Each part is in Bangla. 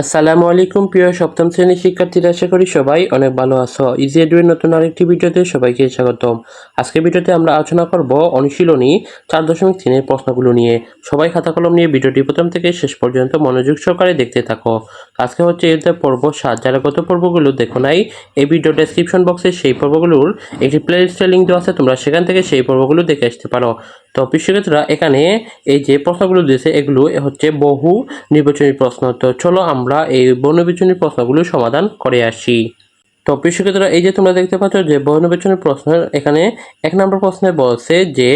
আসসালামু আলাইকুম, প্রিয় সপ্তম শ্রেণির শিক্ষার্থীরা, আশা করি সবাই অনেক ভালো আছো। ইজি এডুয়ের নতুন আরেকটি ভিডিওতে সবাইকে স্বাগতম। আজকের ভিডিওতে আমরা আলোচনা করব অনুশীলনী চার দশমিক তিনের প্রশ্নগুলো নিয়ে। সবাই খাতা কলম নিয়ে ভিডিওটি প্রথম থেকে শেষ পর্যন্ত মনোযোগ সহকারে দেখতে থাকো। আজকে হচ্ছে এতে পর্ব সাত, যারা গত পর্বগুলো দেখো নাই, এই ভিডিও ডেসক্রিপশন বক্সে সেই পর্বগুলোর একটি প্লে লিস্টের লিঙ্ক দেওয়া আছে, তোমরা সেখান থেকে সেই পর্বগুলো দেখে আসতে পারো। তো শিক্ষার্থীরা এখানে এই যে প্রশ্নগুলো দিয়েছে, এগুলো হচ্ছে বহু নির্বাচনী প্রশ্ন। তো চলো আমরা এই বহু নির্বাচনী প্রশ্নগুলো সমাধান করে আসি। তো শিক্ষার্থীরা, এই যে তোমরা দেখতে পাচ্ছ যে বহু প্রশ্ন এখানে এক নম্বর প্রশ্নে বলছে যে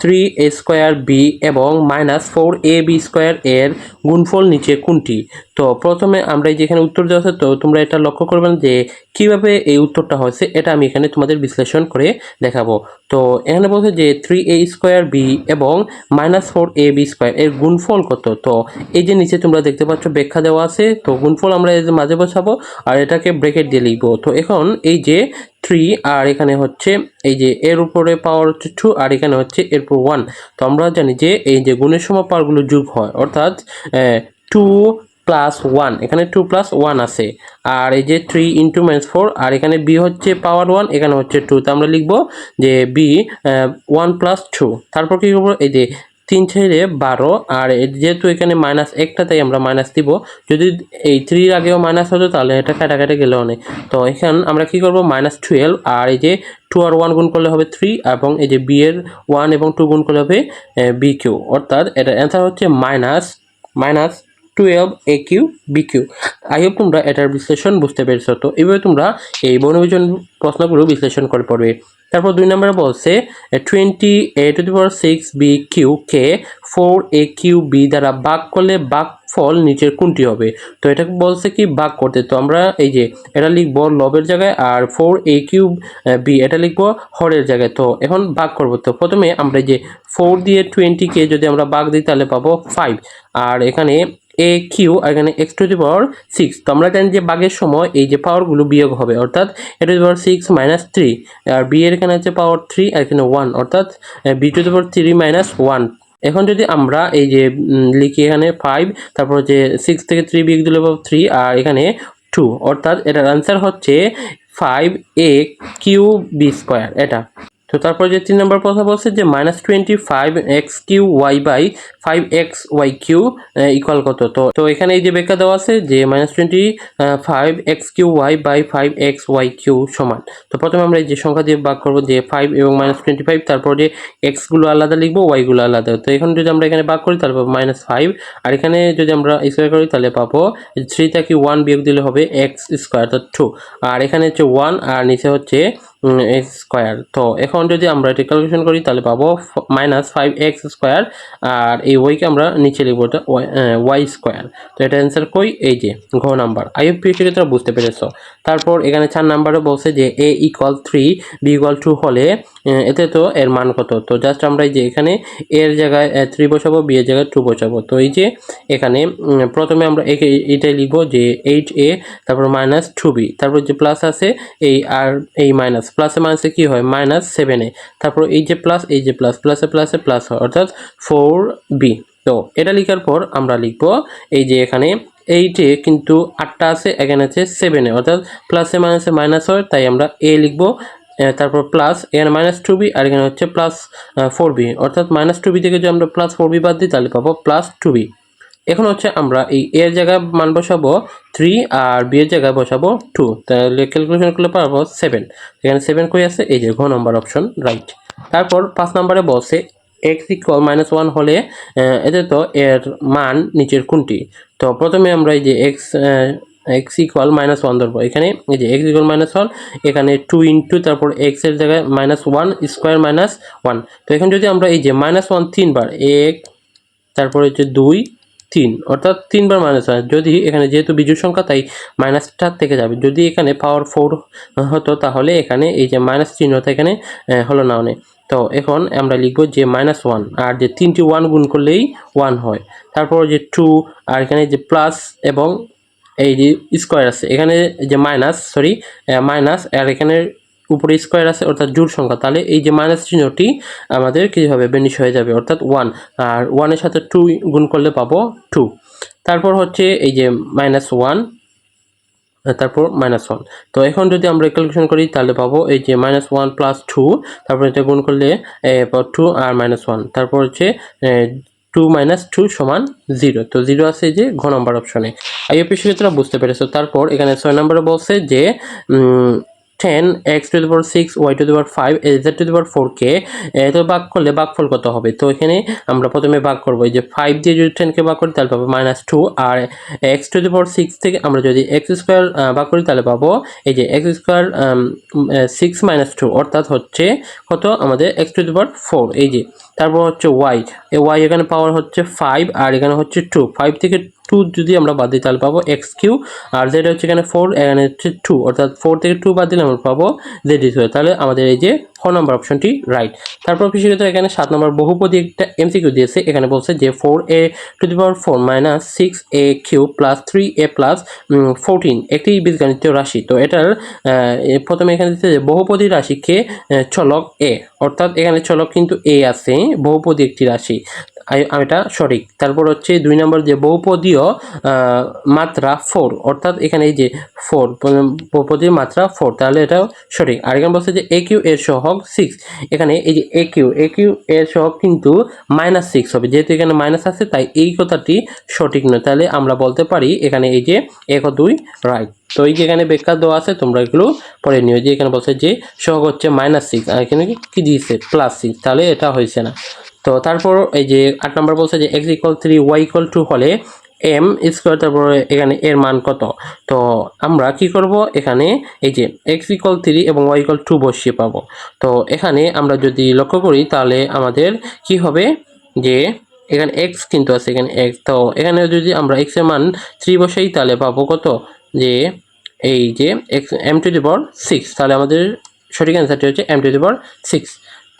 থ্রি এ স্কোয়ার বি এবং minus four a b square এর গুণফল নিচে কোনটি? তো প্রথমে আমরা এই যে এখানে উত্তর দেওয়া আছে, তো তোমরা এটা লক্ষ্য করবেন যে কীভাবে এই উত্তরটা হয়েছে, এটা আমি এখানে তোমাদের বিশ্লেষণ করে দেখাবো। তো এখানে বলছে যে থ্রি এ স্কোয়ার বি এবং minus four a b square এর গুণফল কত? তো এই যে নিচে তোমরা দেখতে পাচ্ছ ব্যাখ্যা দেওয়া আছে, তো গুণফল আমরা মাঝে বসাবো আর এটাকে ব্রেকেট দিয়ে লিখব। তো এখন এই যে থ্রি আর এখানে হচ্ছে এই যে এর উপরে পাওয়ার হচ্ছে টু আর এখানে হচ্ছে এর উপর ওয়ান তো আমরা জানি যে এই যে গুণের সময় পাওয়ারগুলো যোগ হয়, অর্থাৎ টু প্লাস ওয়ান এখানে টু প্লাস ওয়ান আছে। আর এই যে থ্রি ইন্টু মাইনাস ফোর আর এখানে বি হচ্ছে পাওয়ার ওয়ান এখানে হচ্ছে টু তো আমরা লিখব যে বি ওয়ান প্লাস টু তারপর কী করব? এই যে তিন ছেড়ে বারো, আর যেহেতু এখানে মাইনাস একটা, তাই আমরা মাইনাস দিব। যদি এই থ্রির আগেও মাইনাস হতো, তাহলে এটা কাটাকাটি গেলেও অনেক তো এখান আমরা কি করব? মাইনাস টুয়েলভ আর এই যে টু আর ওয়ান গুণ করলে হবে থ্রি এবং এই যে বি এর ওয়ান এবং টু গুণ করলে হবে বি কিউ অর্থাৎ এটা অ্যান্সার হচ্ছে minus minus twelve a q b q I hope তোমরা এটার বিশ্লেষণ বুঝতে পেরেছ। তো এইভাবে তোমরা এই বনবিজন প্রশ্নগুলো বিশ্লেষণ করে পড়বে। তারপর দুই নম্বরে বলছে twenty a to the power six b q K four A Q B দ্বারা ভাগ করলে ভাগ ফল নিচের কোনটি হবে? তো এটা বলছে কি ভাগ করতে। তো আমরা এই যে এটা লিখব লবের জায়গায় আর ফোর এ কিউ বি এটা লিখব হরের জায়গায়। তো এখন ভাগ করব। তো প্রথমে আমরা যে ফোর দিয়ে টোয়েন্টিকে যদি আমরা ভাগ দিই তাহলে পাবো ফাইভ আর এখানে এ কিউ এখানে x to the power six তো আমরা জানি যে বাঘের সময় এই যে পাওয়ারগুলো বিয়োগ হবে, অর্থাৎ a to the power six minus three R B এর এখানে হচ্ছে পাওয়ার থ্রি আর এখানে ওয়ান অর্থাৎ b to the power three minus one এখন যদি আমরা এই যে লিখি এখানে ফাইভ তারপর যে সিক্স থেকে থ্রি বিয়োগ দিলে পাবো থ্রি আর এখানে টু অর্থাৎ এটার আনসার হচ্ছে five a q b square এটা। তো তারপর যে তিন নম্বর কথা বলছে যে minus twenty five x q y by five x y q equal কত? তো তো এখানে এই যে ব্যাখ্যা দেওয়া আছে যে minus twenty five x q y by five x y q সমান। তো প্রথমে আমরা এই যে সংখ্যা দিয়ে ভাগ করব যে ফাইভ এবং মাইনাস টোয়েন্টি ফাইভ তারপর যে এক্সগুলো আলাদা লিখব ওয়াইগুলো আলাদা। তো এখন যদি আমরা এখানে ভাগ করি তাহলে পাবো মাইনাস ফাইভ আর এখানে যদি আমরা স্কোয়ার করি, তাহলে পাবো থ্রি থেকে ওয়ান বিয়োগ দিলে হবে এক্স স্কোয়ার তো টু আর এখানে হচ্ছে ওয়ান আর নিচে হচ্ছে এক্স স্কোয়ার তো এখন যদি আমরা এটি ক্যালকুলেশন করি, তাহলে পাবো মাইনাস ফাইভ এক্স স্কোয়ার আর এই ওয়াইকে আমরা নিচে লিখব এটা ওয়াই স্কোয়ার তো এটা অ্যান্সার কই? এই যে, ঘ নাম্বার আইএফপি সেক্ষেত্রে বুঝতে পেরেছ। তারপর এখানে চার নাম্বারে বলছে যে a equal three b equal two হলে এতে তো এর মান কত? তো জাস্ট আমরা এই যে এখানে এর জায়গায় থ্রি বসাবো, বি এর জায়গায় টু বসাবো। তো এই যে এখানে প্রথমে আমরা এটাই লিখব যে এইট এ তারপর মাইনাস টু বি তারপর যে প্লাস আছে, এই আর, এই মাইনাস প্লাসে মাইনাসে কি হয়? মাইনাস সেভেন এ তারপর এই যে প্লাস এই যে প্লাস প্লাসে প্লাসে প্লাস হয়, অর্থাৎ ফোর বি তো এটা লেখার পর আমরা লিখব, এই যে এখানে এইটে কিন্তু আটটা আছে, এখানে আছে সেভেনে অর্থাৎ প্লাসে মাইনাসে মাইনাস হয়, তাই আমরা এ লিখব। তারপর প্লাস এখানে মাইনাস টু বি আর এখানে হচ্ছে প্লাস ফোর বি অর্থাৎ মাইনাস টু বি থেকে যদি আমরা প্লাস ফোর বি বাদ দিই, তাহলে পাবো প্লাস টু বি এখন হচ্ছে আমরা এই এর জায়গায় মান বসাবো থ্রি আর বি এর জায়গায় বসাবো টু তাহলে ক্যালকুলেশন করলে পারব সেভেন এখানে সেভেন কই আছে? এই যে ঘ নম্বর অপশন রাইট তারপর পাঁচ নম্বরে বসে এক্স ইকুয়াল মাইনাস ওয়ান হলে এতে তো এর মান নিচের কোনটি? তো প্রথমে আমরা এই যে x x equal minus one ধরবো। এখানে এই যে এক্স ইকুয়াল মাইনাস ওয়ান এখানে টু ইন্টু তারপর এক্সের জায়গায় minus one square minus one তো এখন যদি আমরা এই যে মাইনাস ওয়ান তিনবার, এক, তারপরে হচ্ছে দুই, তিন, অর্থাৎ তিনবার মাইনাস হয়। যদি এখানে যেহেতু বিজুর সংখ্যা, তাই মাইনাসটা থেকে যাবে। যদি এখানে পাওয়ার ফোর হতো, তাহলে এখানে এই যে মাইনাস চিহ্নটা এখানে হলো না অনেক। তো এখন আমরা লিখব যে মাইনাস ওয়ান আর যে তিনটি ওয়ান গুণ করলেই ওয়ান হয়। তারপর যে টু আর এখানে যে প্লাস এবং এই যে স্কোয়ার আছে, এখানে যে মাইনাস সরি মাইনাস আর এখানে উপরে স্কোয়ার আছে, অর্থাৎ জোর সংখ্যা, তাহলে এই যে মাইনাস চিহ্নটি আমাদের কী হবে? বেনিশ হয়ে যাবে, অর্থাৎ ওয়ান আর ওয়ানের সাথে টু গুণ করলে পাবো টু তারপর হচ্ছে এই যে মাইনাস ওয়ান তারপর মাইনাস ওয়ান তো এখন যদি আমরা ক্যালকুলেশন করি, তাহলে পাবো এই যে মাইনাস ওয়ান প্লাস টু তারপর এটা গুণ করলে টু আর মাইনাস ওয়ান তারপর হচ্ছে টু মাইনাস টু সমান জিরো। তো জিরো আছে যে ঘ নম্বর অপশনে। আইওপি সেক্ষেত্রে বুঝতে পেরেছ। তারপর এখানে ছয় নম্বরে বলছে যে ten x to the power six y to the power five z to the power four কে তো ভাগ করলে ভাগফল কত হবে? তো এখানে আমরা প্রথমে ভাগ করব, এই যে ফাইভ দিয়ে যদি টেনকে ভাগ করি, তাহলে পাবো minus two R x to the power six থেকে আমরা যদি এক্স স্কোয়ার ভাগ করি, তাহলে পাবো এই যে x square six minus two অর্থাৎ হচ্ছে কত? আমাদের x to the power four এই যে, তারপর হচ্ছে ওয়াই ওয়াই এখানে পাওয়ার হচ্ছে ফাইভ আর এখানে হচ্ছে টু ফাইভ থেকে টু যদি আমরা বাদ দিই, তাহলে পাবো এক্স কিউ, আর জেড হচ্ছে এখানে ফোর এখানে হচ্ছে টু অর্থাৎ ফোর থেকে টু বাদ দিলে আমরা পাবো জেড ইস তাহলে আমাদের এই যে খ নম্বর অপশনটি রাইট তারপর কৃষিক্ষেত্রে এখানে সাত নম্বর বহুপদী একটা এমসিকিউ দিয়েছে, এখানে বলছে যে four a to the power four minus six a q plus three a plus fourteen একটি বীজগণিতীয় রাশি। তো এটার প্রথমে এখানে দিচ্ছে যে বহুপদী রাশিকে চলক এ অর্থাৎ এখানে চলক কিন্তু এ আছে, বহুপদী একটি রাশি। এটা সঠিক। তারপর হচ্ছে দুই নম্বর যে বহুপদীয় মাত্রা ফোর, অর্থাৎ এখানে এই যে ফোর বহুপদীয় মাত্রা ফোর, তাহলে এটাও সঠিক। আর এখানে বলছে যে এ কিউ এর সহগ সিক্স এখানে এই যে এ কিউ এ কিউ এর সহগ কিন্তু মাইনাস সিক্স হবে। যেহেতু এখানে মাইনাস আছে, তাই এই কথাটি সঠিক নয়। তাহলে আমরা বলতে পারি এখানে এই যে এক দুই রাইট তো এই যে এখানে বেকার দেওয়া আছে, তোমরা এগুলো পড়ে নিও। যে এখানে বলছে যে সহগ হচ্ছে মাইনাস সিক্স এখানে কি দিয়েছে? প্লাস সিক্স তাহলে এটা হয়েছে না। তো তারপর এই যে আট নম্বর বলছে যে x equal three y equal two হলে এম স্কোয়ার তারপরে এখানে এর মান কত? তো আমরা কি করব? এখানে এই যে এক্স ইকুয়াল থ্রি এবং ওয়াই ইকুয়াল টু বসিয়ে পাবো। তো এখানে আমরা যদি লক্ষ্য করি, তাহলে আমাদের কি হবে? যে এখানে এক্স কিন্তু আছে, এখানে এক্স তো এখানে যদি আমরা এক্সের মান থ্রি বসাই, তাহলে পাবো কত? যে এই যে x m to the power six তাহলে আমাদের সঠিক অ্যান্সারটি হচ্ছে m to the power six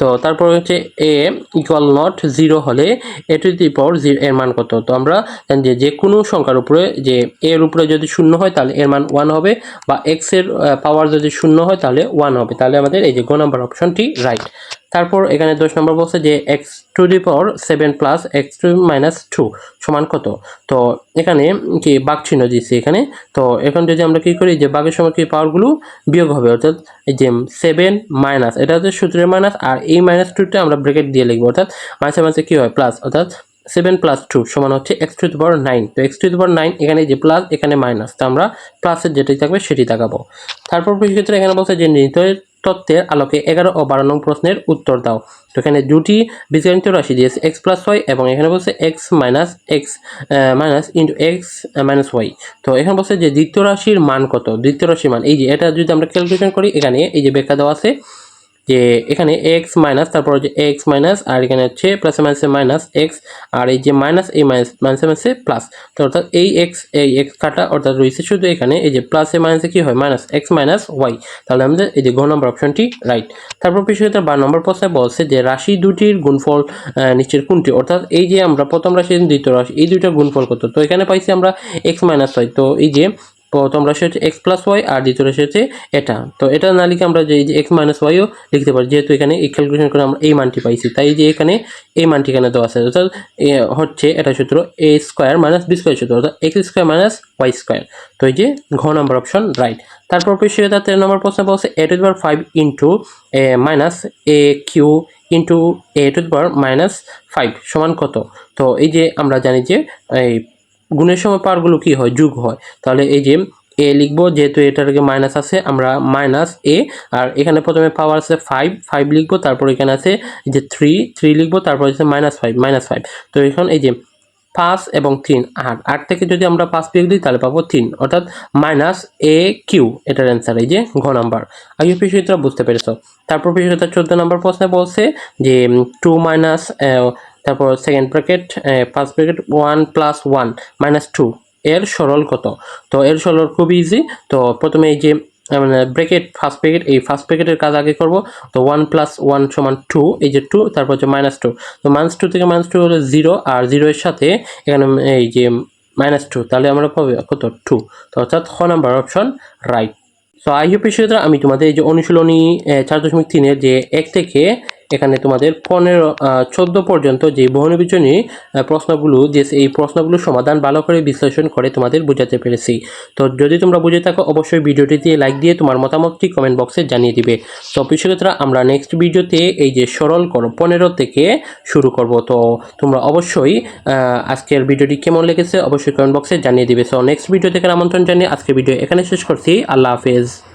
তো তারপর হচ্ছে এ ইকুয়াল নট জিরো হলে এ টু দি পাওয়ার জিরো এর মান কত? তো আমরা জানি যে যে কোনো সংখ্যার উপরে যে এর উপরে যদি শূন্য হয় তাহলে এর মান ওয়ান হবে বা এক্সের পাওয়ার যদি শূন্য হয় তাহলে ওয়ান হবে। তাহলে আমাদের এই যে গ নাম্বার অপশনটি রাইট তারপর এখানে দশ নম্বর বলছে যে x to the power seven plus x two minus two সমান কত? তো এখানে কি বাঘ চিহ্ন দিচ্ছি এখানে। তো এখন যদি আমরা কি করি যে বাঘের সময় কি পাওয়ারগুলো বিয়োগ হবে, অর্থাৎ এই যে সেভেন মাইনাস এটা হচ্ছে সূত্রের মাইনাস আর এই মাইনাস টুটা আমরা ব্রেকেট দিয়ে লিখব, অর্থাৎ মাঝে মাঝে কী হয়? প্লাস অর্থাৎ সেভেন প্লাস টু সমান হচ্ছে এক্স টু পাওয়ার নাইন তো এক্স টু পাওয়ার নাইন এখানে যে প্লাস এখানে মাইনাস তো আমরা প্লাসের যেটাই থাকবে সেটি দেখাবো। তারপর ক্ষেত্রে এখানে বলছে যে নির্ণয় তত্ত্বের আলোকে এগারো ও বারো নং প্রশ্নের উত্তর দাও। তো এখানে দুটি বীজগণিত রাশি দিয়েছে এক্স প্লাস ওয়াই এবং এখানে বলছে x minus x minus into x minus y তো এখানে বলছে যে দ্বিতীয় রাশির মান কত? দ্বিতীয় রাশির মান, এই যে এটা যদি আমরা ক্যালকুলেশন করি, এখানে এই যে ব্যাখ্যা দেওয়া আছে যে এখানে এক্স মাইনাস তারপর হচ্ছে এক্স মাইনাস আর এখানে হচ্ছে প্লাস মাইনাসে মাইনাস এক্স আর এই যে মাইনাস এই মাইনাস মাইনাসে মাইনাসে প্লাস তো অর্থাৎ এই এক্স এই এক্স কাটা অর্থাৎ রয়েছে শুধু এখানে, এই যে প্লাসে মাইনাসে কি হয়? মাইনাস এক্স মাইনাস ওয়াই তাহলে আমাদের এই যে ঘ নম্বর অপশনটি রাইট তারপর বিষয়টা বার নম্বর প্রশ্নে বলছে যে রাশি দুটির গুণফল নিচের কোনটি? অর্থাৎ এই যে আমরা প্রথম রাশি, দ্বিতীয় রাশি, এই দুইটার গুণফল কত? তো এখানে পাইছি আমরা এক্স মাইনাস ওয়াই তো এই যে প্রথম রাশি হচ্ছে এক্স প্লাস ওয়াই আর দ্বিতীয় রাশি হচ্ছে এটা। তো এটা না লিখে আমরা যে এই যে এক্স মাইনাস ওয়াইও লিখতে পারি। যেহেতু এখানে এই ক্যালকুলেশন করে আমরা এই মানটি পাইছি। তাই যে এখানে এই মানটি এখানে দেওয়া আছে। অর্থাৎ হচ্ছে এটা সূত্র a square minus b square সূত্র। অর্থাৎ x square minus y square তো এই যে ঘ নম্বর অপশন রাইট তারপর পেশিয়ে তার তেরো নম্বর প্রশ্ন বলছে a to power five into a minus a q into a to power minus five সমান কত? তো এই যে আমরা জানি যে এই গুণের সময় পাওয়ারগুলো কি হয়? যোগ হয়। তাহলে এই যে এ লিখব, যেহেতু এটার আগে মাইনাস আছে, আমরা মাইনাস এ, আর এখানে প্রথমে পাওয়ার আছে ফাইভ ফাইভ লিখব, তারপর এখানে আছে যে থ্রি থ্রি লিখব, তারপর হচ্ছে মাইনাস ফাইভ মাইনাস ফাইভ তো এখন এই যে পাঁচ এবং তিন, আট। আট থেকে যদি আমরা পাঁচ বিয়োগ দিই, তাহলে পাবো তিন। অর্থাৎ মাইনাস এ কিউ এটার অ্যান্সার এই যে ঘ নাম্বার আগে বিষয়টা বুঝতে পেরেছ। তারপর বিষয়টা চোদ্দ নম্বর প্রশ্নে বলছে যে টু মাইনাস তারপর second bracket first bracket one plus one minus two এর সরল কত? তো এর সরল খুবই ইজি তো প্রথমে এই যে মানে ব্র্যাকেট ফার্স্ট ব্র্যাকেট এই ফার্স্ট ব্র্যাকেটের কাজ আগে করব, তো ওয়ান প্লাস ওয়ান সমান টু এই যে টু তারপর হচ্ছে মাইনাস টু তো মাইনাস টু থেকে মাইনাস টু হলো জিরো আর জিরো এর সাথে এখানে এই যে মাইনাস টু তাহলে আমরা পাবো কত? টু তো অর্থাৎ খ number option right so I hope আমি তোমাদের এই যে অনুশীলনী চার দশমিক তিনের যে এক থেকে এখানে তোমাদের পনেরো চোদ্দ পর্যন্ত যে বহুনির্বাচনী প্রশ্নগুলো, যে এই প্রশ্নগুলোর সমাধান ভালো করে বিশ্লেষণ করে তোমাদের বোঝাতে পেরেছি। তো যদি তোমরা বুঝে থাকো, অবশ্যই ভিডিওটি দিয়ে লাইক দিয়ে তোমার মতামতটি কমেন্ট বক্সে জানিয়ে দিবে। তো প্রিয়ক্ষেত্রা আমরা নেক্সট ভিডিওতে এই যে সরল করো, পনেরো থেকে শুরু করব। তো তোমরা অবশ্যই আজকের ভিডিওটি কেমন লেগেছে, অবশ্যই কমেন্ট বক্সে জানিয়ে দিবে। সো নেক্সট ভিডিও থেকে আমন্ত্রণ জানিয়ে আজকের ভিডিও এখানে শেষ করছি। আল্লাহ হাফেজ।